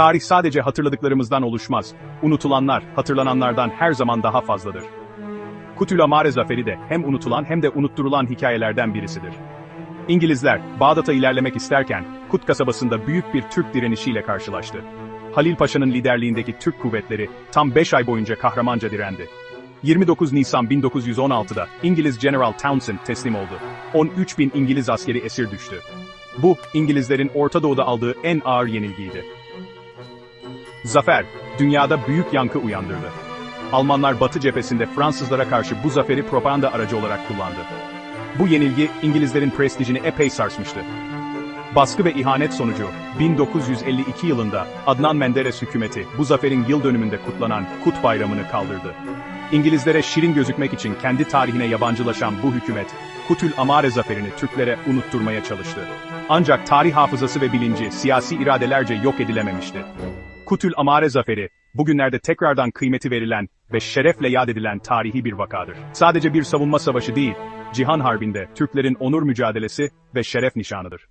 Tarih sadece hatırladıklarımızdan oluşmaz. Unutulanlar, hatırlananlardan her zaman daha fazladır. Kutül Amare Zaferi de hem unutulan hem de unutturulan hikayelerden birisidir. İngilizler, Bağdat'a ilerlemek isterken, Kut kasabasında büyük bir Türk direnişiyle karşılaştı. Halil Paşa'nın liderliğindeki Türk kuvvetleri tam 5 ay boyunca kahramanca direndi. 29 Nisan 1916'da İngiliz General Townsend teslim oldu. 13 bin İngiliz askeri esir düştü. Bu, İngilizlerin Orta Doğu'da aldığı en ağır yenilgiydi. Zafer, dünyada büyük yankı uyandırdı. Almanlar Batı cephesinde Fransızlara karşı bu zaferi propaganda aracı olarak kullandı. Bu yenilgi İngilizlerin prestijini epey sarsmıştı. Baskı ve ihanet sonucu 1952 yılında Adnan Menderes hükümeti bu zaferin yıl dönümünde kutlanan Kut Bayramı'nı kaldırdı. İngilizlere şirin gözükmek için kendi tarihine yabancılaşan bu hükümet, Kutül Amare zaferini Türklere unutturmaya çalıştı. Ancak tarih hafızası ve bilinci siyasi iradelerce yok edilememişti. Kutül Amare zaferi, bugünlerde tekrardan kıymeti verilen ve şerefle yad edilen tarihi bir vakadır. Sadece bir savunma savaşı değil, Cihan Harbi'nde Türklerin onur mücadelesi ve şeref nişanıdır.